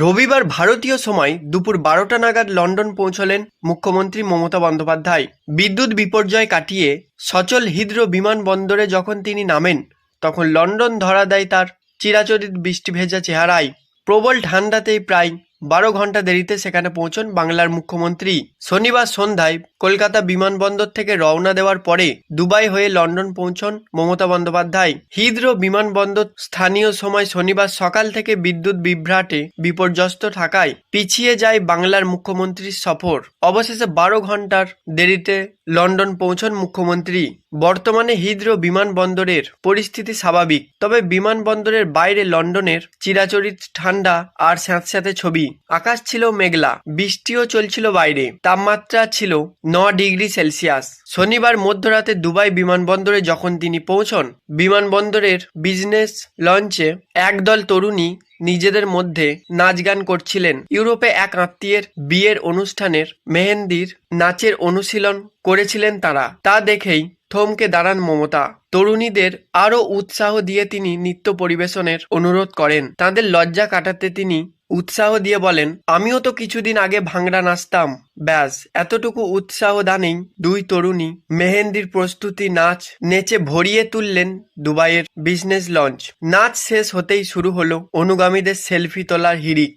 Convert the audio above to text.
রবিবার ভারতীয় সময় দুপুর বারোটা নাগাদ লন্ডন পৌঁছলেন মুখ্যমন্ত্রী মমতা বন্দ্যোপাধ্যায়। বিদ্যুৎ বিপর্যয় কাটিয়ে সচল হিদ্রো বিমানবন্দরে যখন তিনি নামেন, তখন লন্ডন ধরা দেয় তার চিরাচরিত বৃষ্টি ভেজা চেহারায়। প্রবল ঠান্ডাতেই প্রায় বারো ঘণ্টা দেরিতে সেখানে পৌঁছন বাংলার মুখ্যমন্ত্রী। শনিবার সন্ধ্যায় কলকাতা বিমানবন্দর থেকে রওনা দেওয়ার পরে দুবাই হয়ে লন্ডন পৌঁছন মমতা বন্দ্যোপাধ্যায়। হিদ্রো বিমানবন্দর স্থানীয় সময় শনিবার সকাল থেকে বিদ্যুৎ বিভ্রাটে বিপর্যস্ত থাকায় পিছিয়ে যায় বাংলার মুখ্যমন্ত্রীর সফর। অবশেষে বারো ঘণ্টার দেরিতে লন্ডন পৌঁছন মুখ্যমন্ত্রী। বর্তমানে হিদ্রো বিমানবন্দরের পরিস্থিতি স্বাভাবিক, তবে বিমানবন্দরের বাইরে লন্ডনের চিরাচরিত ঠান্ডা আর স্যাঁতস্যাঁতে ছবি। আকাশ ছিল মেঘলা, বৃষ্টিও চলছিল বাইরে, তাপমাত্রা ছিল ন ডিগ্রি সেলসিয়াস। শনিবার মধ্যরাতে দুবাই বিমানবন্দরে যখন তিনি পৌঁছন, বিমানবন্দরের বিজনেস লঞ্চে একদল তরুণী নিজেদের মধ্যে নাচ গান করছিলেন। ইউরোপে এক আত্মীয়ের বিয়ের অনুষ্ঠানের মেহেন্দির নাচের অনুশীলন করেছিলেন তারা। তা দেখেই থমকে দাঁড়ান মমতা। তরুণীদের আরও উৎসাহ দিয়ে তিনি নৃত্য পরিবেশনের অনুরোধ করেন। তাদের লজ্জা কাটাতে তিনি উৎসাহ দিয়ে বলেন, আমিও তো কিছুদিন আগে ভাংড়া নাচতাম। ব্যাস, এতটুকু উৎসাহ দানেই দুই তরুণী মেহেন্দির প্রস্তুতি নাচ নেচে ভরিয়ে তুললেন দুবাইয়ের বিজনেস লঞ্চ। নাচ শেষ হতেই শুরু হলো অনুগামীদের সেলফি তোলার হিড়িক।